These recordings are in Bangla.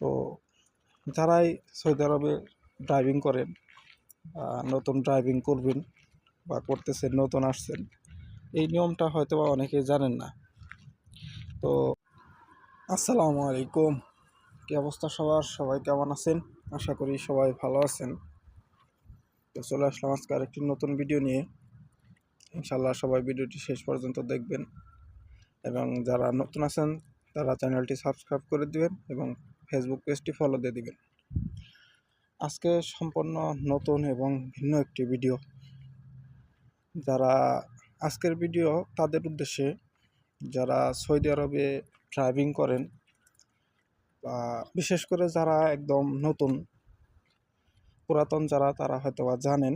তো যারাই সৌদি আরবে ড্রাইভিং করেন নতুন ড্রাইভিং করবেন বা করতেছেন, নতুন আসছেন, এই নিয়মটা হয়তো বা অনেকে জানেন না। তো আসসালামু আলাইকুম। কী অবস্থা সবার? সবাই কেমন আছেন? আশা করি সবাই ভালো আছেন। তো চলে আসলাম আজকে আরেকটি নতুন ভিডিও নিয়ে। ইনশাল্লাহ সবাই ভিডিওটি শেষ পর্যন্ত দেখবেন। এবং যারা নতুন আছেন, তারা চ্যানেলটি সাবস্ক্রাইব করে দিবেন এবং ফেসবুক পেজটি ফলো দিয়ে দিবেন। আজকে সম্পূর্ণ নতুন এবং ভিন্ন একটি ভিডিও যারা আজকের ভিডিও তাদের উদ্দেশ্যে যারা সৌদি আরবে ড্রাইভিং করেন বা বিশেষ করে যারা একদম নতুন, পুরাতন যারা, তারা হয়তো বা জানেন।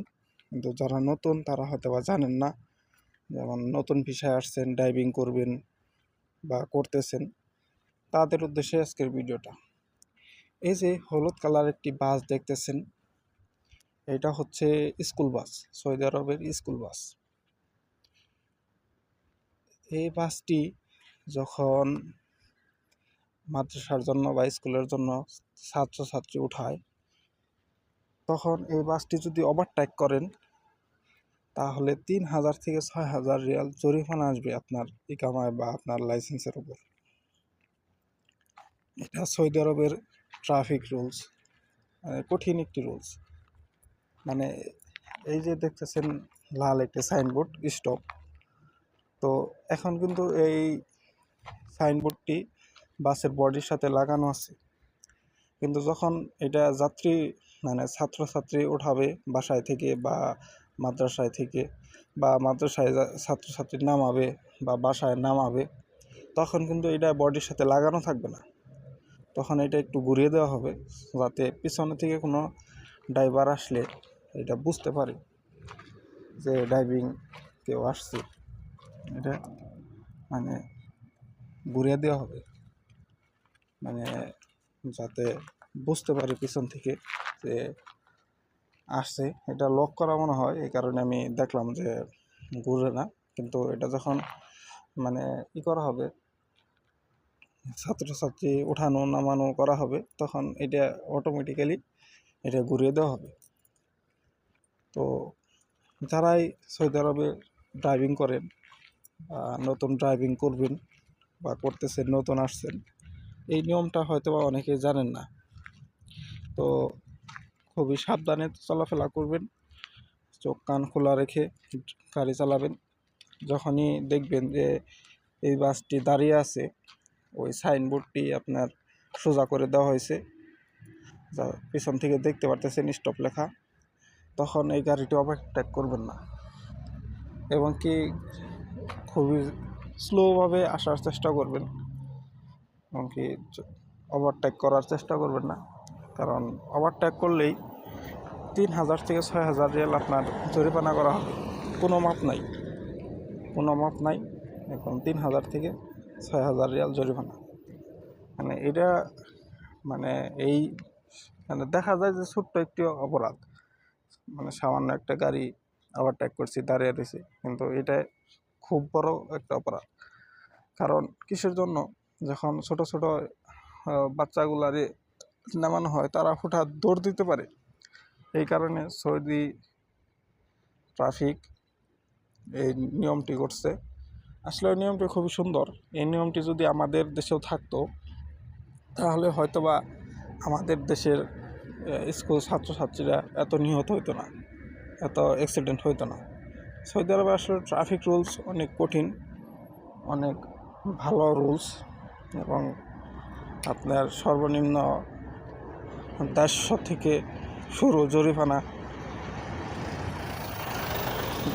কিন্তু যারা নতুন, তারা হয়তো বা জানেন না। যেমন নতুন ভিসায় আসছেন ড্রাইভিং করবেন বা করতেছেন, তাদের উদ্দেশ্যে আজকের ভিডিওটা এই যে হলুদ কালার একটি বাস দেখতেছেন, এটা হচ্ছে স্কুল বাস, সৌদি আরবের স্কুল বাস। এই বাসটি যখন মাদ্রাসার জন্য বা স্কুলের জন্য ছাত্রছাত্রী উঠায়, তখন এই বাসটি যদি ওভারটেক করেন, তাহলে তিন হাজার থেকে ছয় হাজার রিয়াল জরিমানা আসবে আপনার ইকামায় বা আপনার লাইসেন্সের উপর। এটা সৌদি আরবের ট্রাফিক রুলস কঠিন একটি রুলস মানে এই যে দেখতেছেন লাল একটি সাইনবোর্ড স্টপ তো এখন কিন্তু এই সাইনবোর্ডটি বাসের বডির সাথে লাগানো আছে। কিন্তু যখন এটা যাত্রী মানে ছাত্রছাত্রী ওঠাবে বাসায় থেকে বা মাদ্রাসায় থেকে বা মাদ্রাসায় ছাত্রছাত্রী নামাবে বা বাসায় নামাবে, তখন কিন্তু এটা বডির সাথে লাগানো থাকবে না। তখন এটা একটু ঘুরিয়ে দেওয়া হবে যাতে পিছনে থেকে কোনো ড্রাইভার আসলে এটা বুঝতে পারে যে ড্রাইভিং কেউ আসছে। এটা মানে ঘুরিয়ে দেওয়া হবে। মানে যাতে বুঝতে পারি পিছন থেকে যে আসছে। এটা লক করা মনে হয়, এই কারণে আমি দেখলাম যে ঘুরে না। কিন্তু এটা যখন মানে ই করা হবে ছাত্রছাত্রী ওঠানো নামানো করা হবে, তখন এটা অটোমেটিক্যালি এটা ঘুরিয়ে দেওয়া হবে। তো যারাই সৌদি আরবে ড্রাইভিং করেন নতুন ড্রাইভিং করবেন বা করতেছেন, নতুন আসছেন, এই নিয়মটা হয়তো বা অনেকেই জানেন না। তো খুবই সাবধানে চলাফেরা করবেন, চোখ কান খোলা রেখে গাড়ি চালাবেন। যখনই দেখবেন যে এই বাসটি দাঁড়িয়ে আছে ওই সাইনবোর্ডটি আপনার সোজা করে দেওয়া হয়েছে। যা পিছন থেকে দেখতে পারতেছেন স্টপ লেখা। তখন এই গাড়িটি ওভারটেক করবেন না। এবং কি খুবই স্লোভাবে আসার চেষ্টা করবেন। এমনকি ওভারটেক করার চেষ্টা করবেন না। কারণ ওভারটেক করলেই তিন হাজার থেকে ছয় হাজার রিয়াল আপনার জরিমানা করা হবে। কোনো মাপ নাই। কোনো মাপ নাই। এখন তিন হাজার থেকে ছয় হাজার রিয়াল জরিমানা। মানে এটা মানে এই মানে দেখা যায় যে ছোট্ট একটি অপরাধ। মানে সামান্য একটা গাড়ি ওভারটেক করছি, দাঁড়িয়ে রয়েছে। কিন্তু এটা খুব বড় একটা অপরাধ। কারণ কিসের জন্য? যখন ছোট ছোট বাচ্চাগুলারে নামানো হয়, তারা হুঠাৎ দৌড় দিতে পারে। এই কারণে সৌদি ট্রাফিক এই নিয়মটি করছে। আসলে ওই নিয়মটি খুবই সুন্দর। এই নিয়মটি যদি আমাদের দেশেও থাকতো, তাহলে হয়তোবা আমাদের দেশের স্কুল ছাত্রছাত্রীরা এত নিহত হইতো না, এত অ্যাক্সিডেন্ট হইতো না। সৌদি আরবে আসলে ট্রাফিক রুলস অনেক কঠিন, অনেক ভালো রুলস এবং আপনার সর্বনিম্ন দেড়শো থেকে শুরু জরিমানা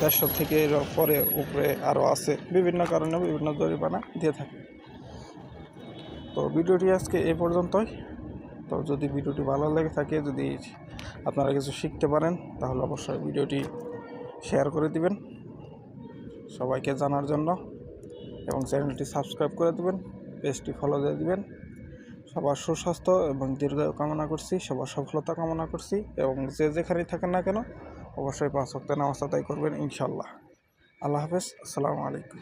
দেড়শো থেকে এর পরে উপরে আরও আছে। বিভিন্ন কারণে বিভিন্ন জরিমানা দিয়ে থাকে। তো ভিডিওটি আজকে এ পর্যন্তই। তো যদি ভিডিওটি ভালো লেগে থাকে, যদি আপনারা কিছু শিখতে পারেন, তাহলে অবশ্যই ভিডিওটি শেয়ার করে দিবেন। সবাইকে জানার জন্য এবং চ্যানেলটি সাবস্ক্রাইব করে দেবেন, পেজটি ফলো দিয়ে দিবেন। সবার সুস্বাস্থ্য এবং দীর্ঘায়ু কামনা করছি, সবার সফলতা কামনা করছি এবং যে যেখানেই থাকেন না কেন অবশ্যই পাঁচ ওয়াক্ত নামাজ তাই করবেন ইনশাল্লাহ আল্লাহ হাফেজ আসসালামু আলাইকুম।